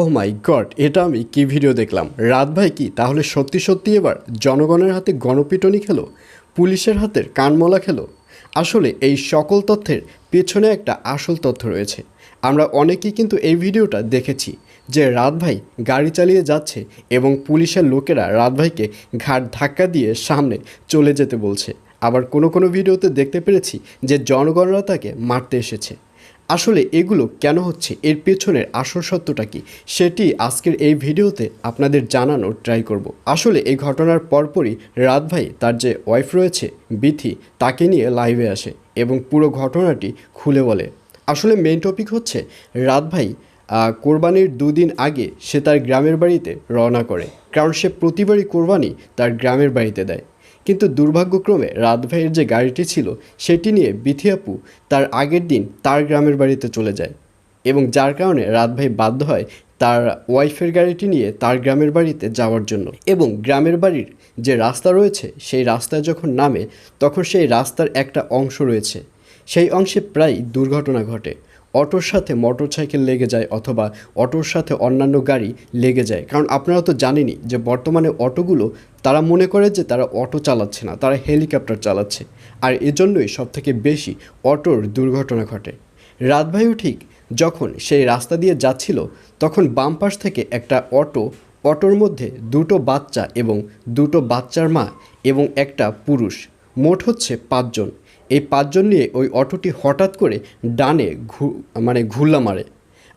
ও মাই god এটা আমি কি ভিডিও দেখলাম? রাত ভাই কি? তাহলে সত্যি সত্যি এবার জনগণের হাতে গণপিটনি খেলো? পুলিশের হাতের কানমলা খেলো? আসলে এই সকল তথ্যের পেছনে একটা আসল তথ্য রয়েছে। আমরা অনেকেই কিন্তু এই ভিডিওটা দেখেছি যে রাত ভাই গাড়ি চালিয়ে যাচ্ছে এবং পুলিশের লোকেরা রাত ভাইকে ঘাট ধাক্কা দিয়ে সামনে চলে যেতে বলছে। আবার কোনো কোনো ভিডিওতে দেখতে পেরেছি যে জনগণরা তাকে মারতে এসেছে। আসলে এগুলো কেন হচ্ছে? এর পেছনের আসল সত্যটা কি? সেটি আজকের এই ভিডিওতে আপনাদের জানানোর ট্রাই করব। আসলে এই ঘটনার পরপরই রাত ভাই তার যে ওয়াইফ রয়েছে, বিথি, তাকে নিয়ে লাইভে আসে এবং পুরো ঘটনাটি খুলে বলে। আসলে মেন টপিক হচ্ছে, রাত ভাই কোরবানির দুদিন আগে সে তার গ্রামের বাড়িতে রওনা করে। কারণ সে প্রতিবারই কোরবানি তার গ্রামের বাড়িতে দেয়। কিন্তু দুর্ভাগ্যক্রমে রাত ভাইয়ের যে গাড়িটি ছিল, সেটি নিয়ে বিথিয়াপু তার আগের দিন তার গ্রামের বাড়িতে চলে যায় এবং যার কারণে রাত ভাই বাধ্য হয় তার ওয়াইফের গাড়িটি নিয়ে তার গ্রামের বাড়িতে যাওয়ার জন্য এবং গ্রামের বাড়ির যে রাস্তা রয়েছে, সেই রাস্তায় যখন নামে, তখন সেই রাস্তার একটা অংশ রয়েছে। সেই অংশে প্রায় দুর্ঘটনা ঘটে। অটোর সাথে মোটর সাইকেল লেগে যায় অথবা অটোর সাথে অন্যান্য গাড়ি লেগে যায়। কারণ আপনারা তো জানেনই যে বর্তমানে অটোগুলো, তারা মনে করে যে তারা অটো চালাচ্ছে না, তারা হেলিকপ্টার চালাচ্ছে। আর এজন্যই সবথেকে বেশি অটোর দুর্ঘটনা ঘটে। রাত ভাইও ঠিক যখন সেই রাস্তা দিয়ে যাচ্ছিল, তখন বাম পাশ থেকে একটা অটো, অটোর মধ্যে দুটো বাচ্চা এবং দুটো বাচ্চার মা এবং একটা পুরুষ মোট হচ্ছে পাঁচজন। এই পাঁচজন নিয়ে ওই অটোটি হঠাৎ করে ডানে ঘু মানে ঘুরলা মারে।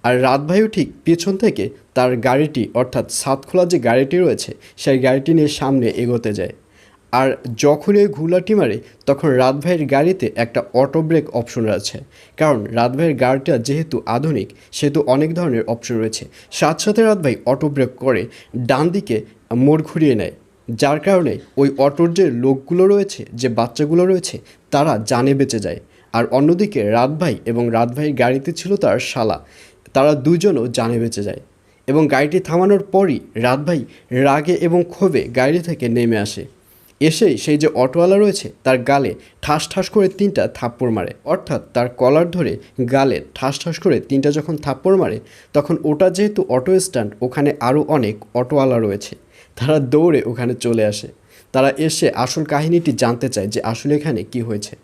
আর রাত ভাইও ঠিক পেছন থেকে তার গাড়িটি, অর্থাৎ সাতখোলা যে গাড়িটি রয়েছে, সেই গাড়িটি নিয়ে সামনে এগোতে যায়। আর যখন ওই ঘুলাটি মারে, তখন রাত ভাইয়ের গাড়িতে একটা অটো ব্রেক অপশন আছে কারণ রাত ভাইয়ের গাড়িটা যেহেতু আধুনিক, সেহেতু অনেক ধরনের অপশন রয়েছে। সাথে সাথে রাত ভাই অটো ব্রেক করে ডান দিকে মোড় ঘুরিয়ে নেয়। যার কারণে ওই অটোর যে লোকগুলো রয়েছে, যে বাচ্চাগুলো রয়েছে, তারা জানে বেঁচে যায়। আর অন্যদিকে রাত ভাই এবং রাত ভাইয়ের গাড়িতে ছিল তার শালা। তারা দুজনও জানে বেঁচে যায়। এবং গাড়িটি থামানোর পরই রাত ভাই রাগে এবং ক্ষোভে গাড়ি থেকে নেমে আসে। এসেই সেই যে অটোওয়ালা রয়েছে, তার গালে ঠাস ঠাস করে তিনটা থাপ্পড় মারে। অর্থাৎ তার কলার ধরে গালে ঠাস ঠাস করে তিনটা যখন থাপ্পড় মারে, তখন ওটা যেহেতু অটো স্ট্যান্ড, ওখানে আরও অনেক অটোওয়ালা রয়েছে। তারা দৌড়ে ওখানে চলে আসে। তারা এসে আসল কাহিনীটি জানতে চায় যে আসলে এখানে কি হয়েছে।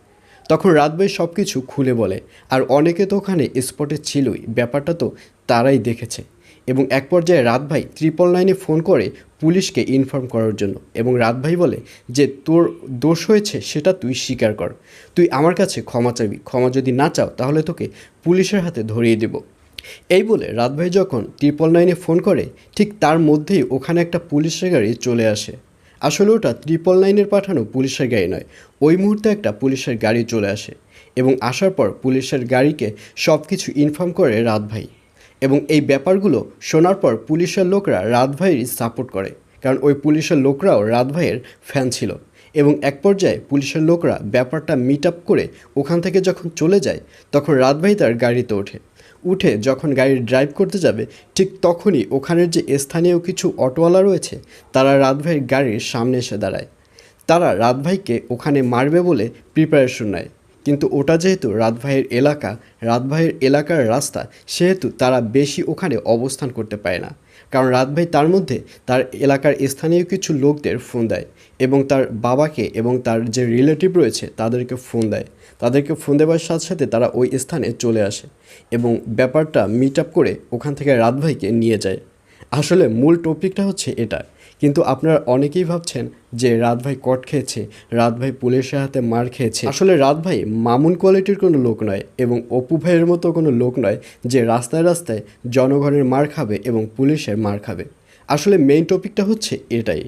তখন রাতভাই সব কিছু খুলে বলে, আর অনেকে তো ওখানে স্পটে ছিলই, ব্যাপারটা তো তারাই দেখেছে। এবং এক পর্যায়ে রাত ভাই ত্রিপল নাইনে ফোন করে পুলিশকে ইনফর্ম করার জন্য এবং রাত ভাই বলে যে, তোর দোষ হয়েছে, সেটা তুই স্বীকার কর। তুই আমার কাছে ক্ষমা চাবি, ক্ষমা যদি না চাও, তাহলে তোকে পুলিশের হাতে ধরিয়ে দেব। এই বলে রাত ভাই যখন ত্রিপল নাইনে ফোন করে, ঠিক তার মধ্যেই ওখানে একটা পুলিশের গাড়ি চলে আসে। আসলে ওটা ত্রিপল নাইনের পাঠানো পুলিশের গাড়ি নয়, ওই মুহূর্তে একটা পুলিশের গাড়ি চলে আসে এবং আসার পর পুলিশের গাড়িকে সব কিছু ইনফর্ম করে রাত ভাই এবং এই ব্যাপারগুলো শোনার পর পুলিশের লোকরা রাত ভাইয়েরই সাপোর্ট করে, কারণ ওই পুলিশের লোকরাও রাত ভাইয়ের ফ্যান ছিল। এবং এক পর্যায়ে পুলিশের লোকরা ব্যাপারটা মিট আপ করে ওখান থেকে যখন চলে যায়, তখন রাত ভাই তার গাড়িতে ওঠে। উঠে যখন গাড়ি ড্রাইভ করতে যাবে, ঠিক তখনই ওখানের যে স্থানীয় কিছু অটোওয়ালা রয়েছে, তারা রাত ভাইয়ের গাড়ির সামনে এসে দাঁড়ায়। তারা রাতভাইকে ওখানে মারবে বলে প্রিপারেশন নেয়। কিন্তু ওটা যেহেতু রাতভাইয়ের এলাকা রাতভাইয়ের এলাকার রাস্তা, সেহেতু তারা বেশি ওখানে অবস্থান করতে পারে না। কারণ রাত ভাই তার মধ্যে তার এলাকার স্থানীয় কিছু লোকদের ফোন দেয় এবং তার বাবাকে এবং তার যে রিলেটিভ রয়েছে তাদেরকে ফোন দেয়। তাদেরকে ফোন দেওয়ার সাথে সাথে তারা ওই স্থানে চলে আসে এবং ব্যাপারটা মিট আপ করে ওখান থেকে রাত ভাইকে নিয়ে যায়। আসলে মূল টপিকটা হচ্ছে এটা। কিন্তু আপনারা অনেকেই ভাবছেন যে রাত ভাই কট খেয়েছে, রাত ভাই পুলিশের হাতে মার খেয়েছে। আসলে রাত ভাই মামুন কোয়ালিটির কোনো লোক নয় এবং অপু ভাইয়ের মতো কোনো লোক নয় যে রাস্তায় রাস্তায় জনগণের মার খাবে এবং পুলিশের মার খাবে। আসলে মেইন টপিকটা হচ্ছে এটাই।